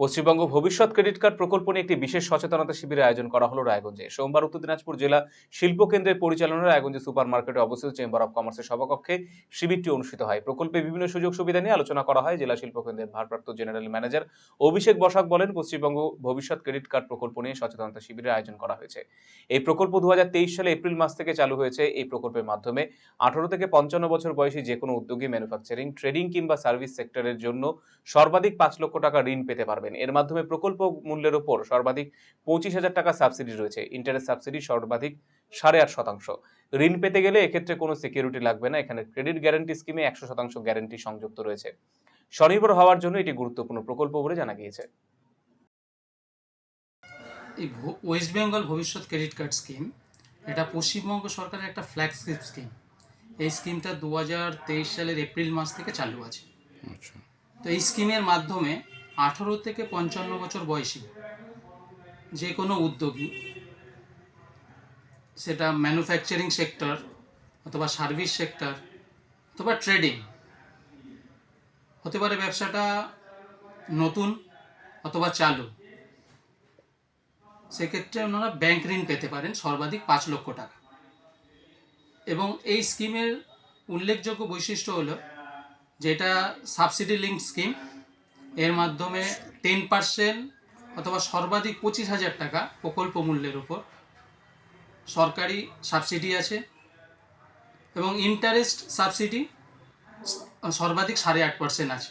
পশ্চিমবঙ্গ ভবিষ্যৎ credit card প্রকল্প নিয়ে একটি বিশেষ সচেতনতা শিবিরের আয়োজন করা হলো রায়গঞ্জে। সোমবার উত্তর দিনাজপুর জেলা শিল্প কেন্দ্রের পরিচালনায় রায়গঞ্জে সুপার মার্কেটে অবস্থিত চেম্বার অফ কমার্সের সভাকক্ষে শিবিরটি অনুষ্ঠিত হয়। প্রকল্পে বিভিন্ন সুযোগ সুবিধা নিয়ে আলোচনা করা হয়। জেলা শিল্প কেন্দ্রের ভারপ্রাপ্ত জেনারেল ম্যানেজার অভিষেক বসাক বলেন, পশ্চিমবঙ্গ ভবিষ্যৎ ক্রেডিট কার্ড প্রকল্প নিয়ে সচেতনতা শিবিরের আয়োজন করা হয়েছে। এই প্রকল্প দু হাজার তেইশ সালে এপ্রিল মাস থেকে চালু হয়েছে। এই প্রকল্পের মাধ্যমে আঠারো থেকে পঞ্চান্ন বছর বয়সী যে কোনো উদ্যোগী ম্যানুফ্যাকচারিং, ট্রেডিং কিংবা সার্ভিস সেক্টরের জন্য সর্বাধিক পাঁচ লক্ষ টাকা ঋণ পেতে পারবেন এর মাধ্যমে প্রকল্প মূল্যের ওপর সর্বাধিক পঁচিশ হাজার টাকা সাবসিডি রয়েছে। ইন্টারেস্ট সাবসিডি সর্বাধিক সাড়ে আট শতাংশ। ঋণ পেতে গেলে এক্ষেত্রে কোনো সিকিউরিটি লাগবে না। এখানে ক্রেডিট গ্যারান্টি স্কিমে একশো শতাংশ গ্যারান্টি সংযুক্ত রয়েছে। স্বনির্ভর হওয়ার জন্য এটি গুরুত্বপূর্ণ প্রকল্প বলে জানা গিয়েছে। এই ওয়েস্ট বেঙ্গল ভবিষ্যৎ ক্রেডিট কার্ড স্কিম এটা পশ্চিমবঙ্গ সরকারের একটা ফ্ল্যাগশিপ স্কিম এই স্কিমটা দু হাজার তেইশ সালের এপ্রিল মাস থেকে চালু আছে। আচ্ছা। তো এই স্কিমের মাধ্যমে আঠারো থেকে পঞ্চান্ন বছর বয়সী যে কোনো উদ্যোগী, সেটা ম্যানুফ্যাকচারিং সেক্টর অথবা সার্ভিস সেক্টর অথবা ট্রেডিং হতে পারে ব্যবসাটা নতুন অথবা চালু। সেক্ষেত্রে ওনারা ব্যাংক ঋণ পেতে পারেন সর্বাধিক পাঁচ লক্ষ টাকা। এবং এই স্কিমের উল্লেখযোগ্য বৈশিষ্ট্য হলো, যেটা সাবসিডি লিঙ্ক স্কিম এর মাধ্যমে টেন পার্সেন্ট অথবা সর্বাধিক পঁচিশ হাজার টাকা প্রকল্প মূল্যের উপর সরকারি সাবসিডি আছে এবং ইন্টারেস্ট সাবসিডি সর্বাধিক সাড়ে আট পার্সেন্ট আছে।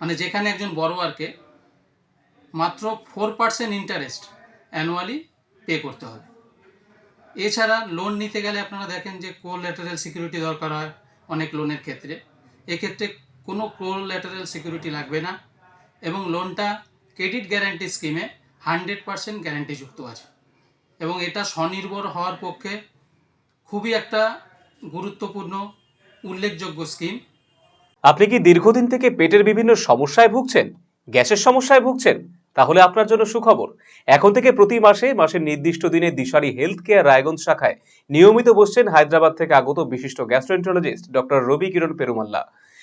মানে যেখানে একজন বড়োয়ারকে মাত্র four percent interest annually pay করতে হবে। এছাড়া লোন নিতে গেলে আপনারা দেখেন যে কোল্যাটারাল সিকিউরিটি দরকার হয় অনেক লোনের ক্ষেত্রে। এক্ষেত্রে কোনো কোল্যাটারাল সিকিউরিটি লাগবে না। এবং লোনটা ক্রেডিট গ্যারান্টি স্কিমে হান্ড্রেড পার্সেন্ট গ্যারান্টিযুক্ত আছে। এবং এটা স্বনির্ভর হওয়ার পক্ষে খুবই একটা গুরুত্বপূর্ণ, উল্লেখযোগ্য স্কিম আপনি কি দীর্ঘদিন থেকে পেটের বিভিন্ন সমস্যায় ভুগছেন? গ্যাসের সমস্যায় ভুগছেন? তাহলে আপনার জন্য সুখবর। এখন থেকে প্রতি মাসে মাসের নির্দিষ্ট দিনে দিশারি হেলথ কেয়ার রায়গঞ্জ শাখায় নিয়মিত বসছেন হায়দ্রাবাদ থেকে আগত বিশিষ্ট gastroenterologist doctor Ravi Kiran Perumalla.